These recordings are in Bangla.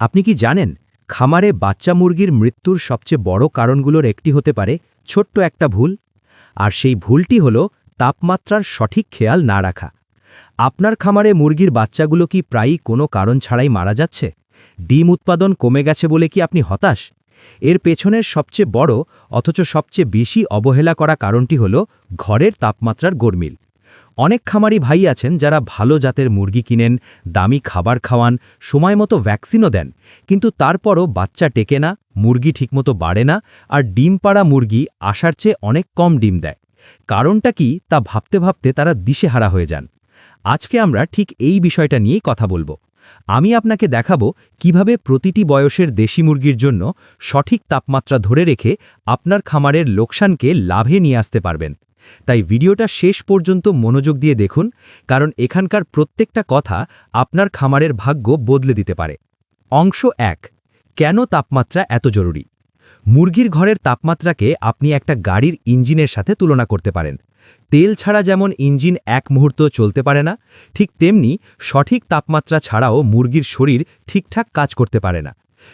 আপনি কি জানেন, খামারে বাচ্চা মুরগির মৃত্যুর সবচেয়ে বড় কারণগুলোর একটি হতে পারে ছোট্ট একটা ভুল, আর সেই ভুলটি হল তাপমাত্রার সঠিক খেয়াল না রাখা। আপনার খামারে মুরগির বাচ্চাগুলো কি প্রায়ই কোনো কারণ ছাড়াই মারা যাচ্ছে? ডিম উৎপাদন কমে গেছে বলে কি আপনি হতাশ? এর পেছনের সবচেয়ে বড়, অথচ সবচেয়ে বেশি অবহেলা করা কারণটি হল ঘরের তাপমাত্রার গরমিল অনেক খামারি ভাই আছেন যারা ভালো জাতের মুরগি কিনেন, দামি খাবার খাওয়ান, সময় মতো ভ্যাকসিনও দেন। কিন্তু তারপরও বাচ্চা টেকে না, মুরগি ঠিকমতো বাড়ে না আর ডিম পাড়া মুরগি আসার চেয়ে অনেক কম ডিম দেয়। কারণটা কি তা ভাবতে ভাবতে তারা দিশেহারা হয়ে যান। আজকে আমরা ঠিক এই বিষয়টা নিয়েই কথা বলব। আমি আপনাকে দেখাবো কীভাবে প্রতিটি বয়সের দেশি মুরগির জন্য সঠিক তাপমাত্রা ধরে রেখে আপনার খামারের লোকসানকে লাভে নিয়ে আসতে পারবেন। তাই ভিডিওটা শেষ পর্যন্ত মনোযোগ দিয়ে দেখুন, কারণ এখানকার প্রত্যেকটা কথা আপনার খামারের ভাগ্য বদলে দিতে পারে। অংশ এক, কেন তাপমাত্রা এত জরুরি? মুরগির ঘরের তাপমাত্রাকে আপনি একটা গাড়ির ইঞ্জিনের সাথে তুলনা করতে পারেন। তেল ছাড়া যেমন ইঞ্জিন এক মুহূর্ত চলতে পারে না, ঠিক তেমনি সঠিক তাপমাত্রা ছাড়াও মুরগির শরীর ঠিকঠাক কাজ করতে পারে না।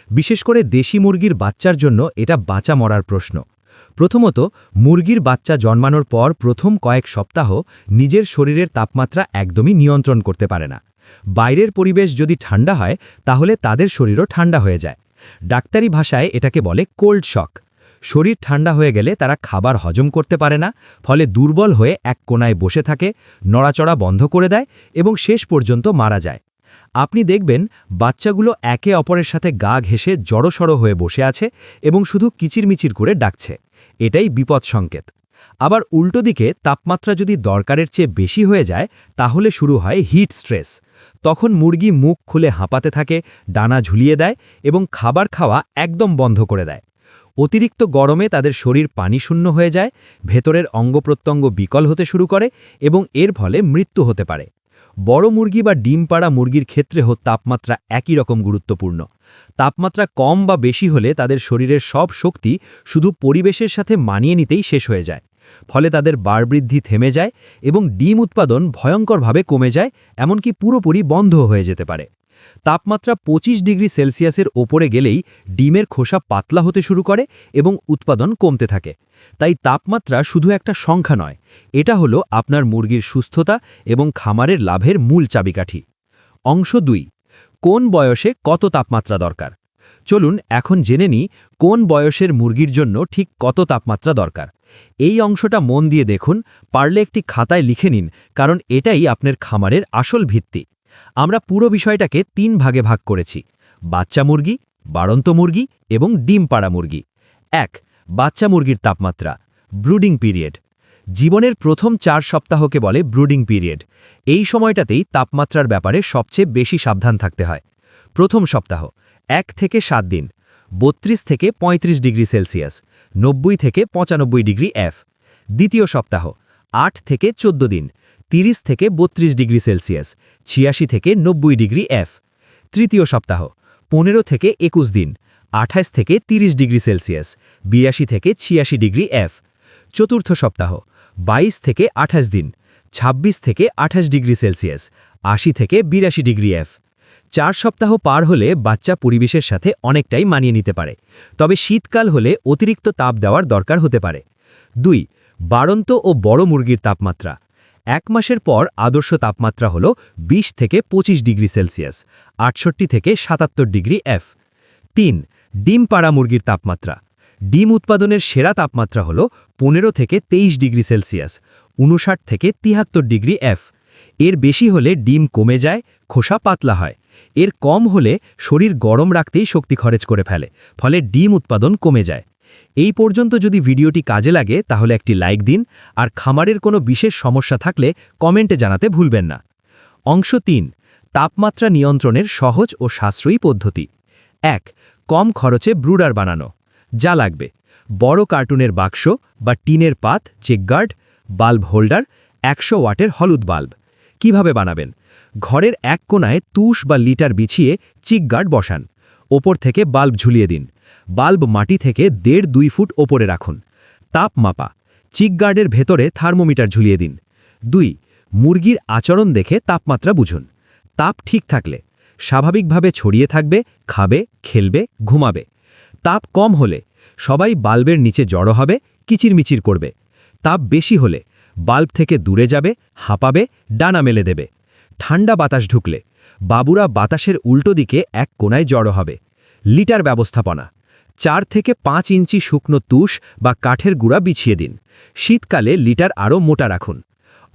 বিশেষ করে দেশি মুরগির বাচ্চার জন্য এটা বাঁচা মরার প্রশ্ন। প্রথমত, মুরগির বাচ্চা জন্মানোর পর প্রথম কয়েক সপ্তাহ নিজের শরীরের তাপমাত্রা একদমই নিয়ন্ত্রণ করতে পারে না। বাইরের পরিবেশ যদি ঠান্ডা হয়, তাহলে তাদের শরীরও ঠান্ডা হয়ে যায়। ডাক্তারি ভাষায় এটাকে বলে কোল্ড শক। শরীর ঠান্ডা হয়ে গেলে তারা খাবার হজম করতে পারে না, ফলে দুর্বল হয়ে এক কোনায় বসে থাকে, নড়াচড়া বন্ধ করে দেয় এবং শেষ পর্যন্ত মারা যায়। আপনি দেখবেন বাচ্চাগুলো একে অপরের সাথে গা ঘেঁষে জড়সড় হয়ে বসে আছে এবং শুধু কিচিরমিচির করে ডাকছে। এটাই বিপদ সংকেত। আবার উল্টো দিকে তাপমাত্রা যদি দরকারের চেয়ে বেশি হয়ে যায়, তাহলে শুরু হয় হিট স্ট্রেস। তখন মুরগি মুখ খুলে হাঁপাতে থাকে, ডানা ঝুলিয়ে দেয় এবং খাবার খাওয়া একদম বন্ধ করে দেয়। অতিরিক্ত গরমে তাদের শরীর পানিশূন্য হয়ে যায়, ভেতরের অঙ্গপ্রত্যঙ্গ বিকল হতে শুরু করে এবং এর ফলে মৃত্যু হতে পারে। বড় মুরগি বা ডিম পাড়া মুরগির ক্ষেত্রেও তাপমাত্রা একই রকম গুরুত্বপূর্ণ। তাপমাত্রা কম বা বেশি হলে তাদের শরীরের সব শক্তি শুধু পরিবেশের সাথে মানিয়ে নিতেই শেষ হয়ে যায়। ফলে তাদের বাড়বৃদ্ধি থেমে যায় এবং ডিম উৎপাদন ভয়ঙ্করভাবে কমে যায়, এমনকি পুরোপুরি বন্ধ হয়ে যেতে পারে। তাপমাত্রা ২৫ ডিগ্রি সেলসিয়াসের ওপরে গেলেই ডিমের খোসা পাতলা হতে শুরু করে এবং উৎপাদন কমতে থাকে। তাই তাপমাত্রা শুধু একটা সংখ্যা নয়, এটা হলো আপনার মুরগির সুস্থতা এবং খামারের লাভের মূল চাবিকাঠি। অংশ দুই, কোন বয়সে কত তাপমাত্রা দরকার? চলুন এখন জেনে নিই কোন বয়সের মুরগির জন্য ঠিক কত তাপমাত্রা দরকার। এই অংশটা মন দিয়ে দেখুন, পারলে একটি খাতায় লিখে নিন, কারণ এটাই আপনার খামারের আসল ভিত্তি। আমরা পুরো বিষয়টাকে তিন ভাগে ভাগ করেছি। বাচ্চা মুরগি, বাড়ন্ত মুরগি এবং ডিম পাড়া মুরগি। এক, বাচ্চা মুরগির তাপমাত্রা, ব্রুডিং পিরিয়ড। জীবনের প্রথম চার সপ্তাহকে বলে ব্রুডিং পিরিয়ড। এই সময়টাতেই তাপমাত্রার ব্যাপারে সবচেয়ে বেশি সাবধান থাকতে হয়। প্রথম সপ্তাহ, এক থেকে সাত দিন। বত্রিশ থেকে ৩৫ ডিগ্রি সেলসিয়াস, নব্বই থেকে পঁচানব্বই ডিগ্রি এফ। দ্বিতীয় সপ্তাহ, আট থেকে ১৪ দিন। ৩০ থেকে ৩২ ডিগ্রি সেলসিয়াস, ছিয়াশি থেকে নব্বই ডিগ্রি এফ। তৃতীয় সপ্তাহ, পনেরো থেকে একুশ দিন, আঠাশ থেকে ৩০ ডিগ্রি সেলসিয়াস, বিয়াশি থেকে ছিয়াশি ডিগ্রি এফ। চতুর্থ সপ্তাহ ২২ থেকে আঠাশ দিন ২৬ থেকে আঠাশ ডিগ্রি সেলসিয়াস, আশি থেকে বিরাশি ডিগ্রি এফ। চার সপ্তাহ পার হলে বাচ্চা পরিবেশের সাথে অনেকটাই মানিয়ে নিতে পারে, তবে শীতকাল হলে অতিরিক্ত তাপ দেওয়ার দরকার হতে পারে। দুই, বাড়ন্ত ও বড় মুরগির তাপমাত্রা। এক মাসের পর আদর্শ তাপমাত্রা হল ২০ থেকে ২৫ ডিগ্রি সেলসিয়াস, আটষট্টি থেকে সাতাত্তর ডিগ্রি এফ। তিন, ডিম পাড়া মুরগির তাপমাত্রা। ডিম উৎপাদনের সেরা তাপমাত্রা হল পনেরো থেকে ২৩ ডিগ্রি সেলসিয়াস, উনষাট থেকে তিয়াত্তর ডিগ্রি এফ। এর বেশি হলে ডিম কমে যায়, খোসা পাতলা হয়। এর কম হলে শরীর গরম রাখতেই শক্তি খরচ করে ফেলে, ফলে ডিম উৎপাদন কমে যায়। এই পর্যন্ত যদি ভিডিওটি কাজে লাগে, তাহলে একটি লাইক দিন, আর খামারের কোনো বিশেষ সমস্যা থাকলে কমেন্টে জানাতে ভুলবেন না। অংশ তিন, তাপমাত্রা নিয়ন্ত্রণের সহজ ও সাশ্রয়ী পদ্ধতি। এক, কম খরচে ব্রুডার বানানো। যা লাগবে। বড় কার্টুনের বাক্স বা টিনের পাত চেকগার্ড বাল্ব হোল্ডার, একশো ওয়াটের হলুদ বাল্ব। কীভাবে বানাবেন? ঘরের এক কোনায় তুষ বা লিটার বিছিয়ে চিকগার্ড বসান। ওপর থেকে বাল্ব ঝুলিয়ে দিন। বাল্ব মাটি থেকে দেড় দুই ফুট ওপরে রাখুন। তাপ মাপা চিকগার্ডের ভেতরে থার্মোমিটার ঝুলিয়ে দিন। দুই, মুরগির আচরণ দেখে তাপমাত্রা বুঝুন। তাপ ঠিক থাকলে, স্বাভাবিকভাবে ছড়িয়ে থাকবে, খাবে, খেলবে, ঘুমাবে। তাপ কম হলে, সবাই বাল্বের নিচে জড়ো হবে, কিচিরমিচির করবে। তাপ বেশি হলে, বাল্ব থেকে দূরে যাবে, হাঁপাবে, ডানা মেলে দেবে। ঠান্ডা বাতাস ঢুকলে, বাবুরা বাতাসের উল্টো দিকে এক কোনায় জড়ো হবে। লিটার ব্যবস্থাপনা চার থেকে পাঁচ ইঞ্চি শুকনো তুষ বা কাঠের গুঁড়া বিছিয়ে দিন। শীতকালে লিটার আরও মোটা রাখুন।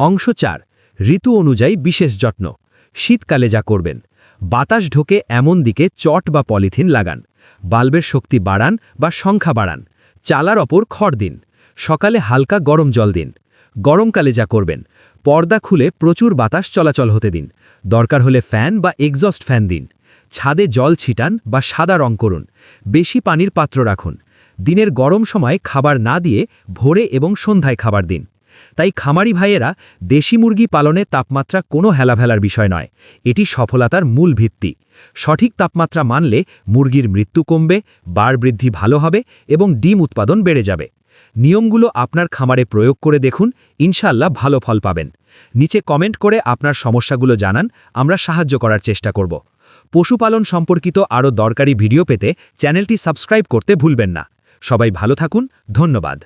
অংশ চার, ঋতু অনুযায়ী বিশেষ যত্ন। শীতকালে যা করবেন, বাতাস ঢোকে এমন দিকে চট বা পলিথিন লাগান। বাল্বের শক্তি বাড়ান বা সংখ্যা বাড়ান। চালার অপর খড় দিন। সকালে হালকা গরম জল দিন। গরমকালে যা করবেন, পর্দা খুলে প্রচুর বাতাস চলাচল হতে দিন। দরকার হলে ফ্যান বা এক্সস্ট ফ্যান দিন। ছাদে জল ছিটান বা সাদা রং করুন। বেশি পানির পাত্র রাখুন। দিনের গরম সময় খাবার না দিয়ে ভোরে এবং সন্ধ্যায় খাবার দিন। তাই খামারি ভাইয়েরা দেশি মুরগি পালনে তাপমাত্রা কোনো হেলাভেলার বিষয় নয়। এটি সফলতার মূল ভিত্তি। সঠিক তাপমাত্রা মানলে মুরগির মৃত্যু কমবে বার বৃদ্ধি ভালো হবে এবং ডিম উৎপাদন বেড়ে যাবে। নিয়মগুলো আপনার খামারে প্রয়োগ করে দেখুন ইনশাল্লাহ ভালো ফল পাবেন। নিচে কমেন্ট করে আপনার সমস্যাগুলো জানান, আমরা সাহায্য করার চেষ্টা করব। পশুপালন সম্পর্কিত আরও দরকারি ভিডিও পেতে চ্যানেলটি সাবস্ক্রাইব করতে ভুলবেন না। সবাই ভালো থাকুন, ধন্যবাদ।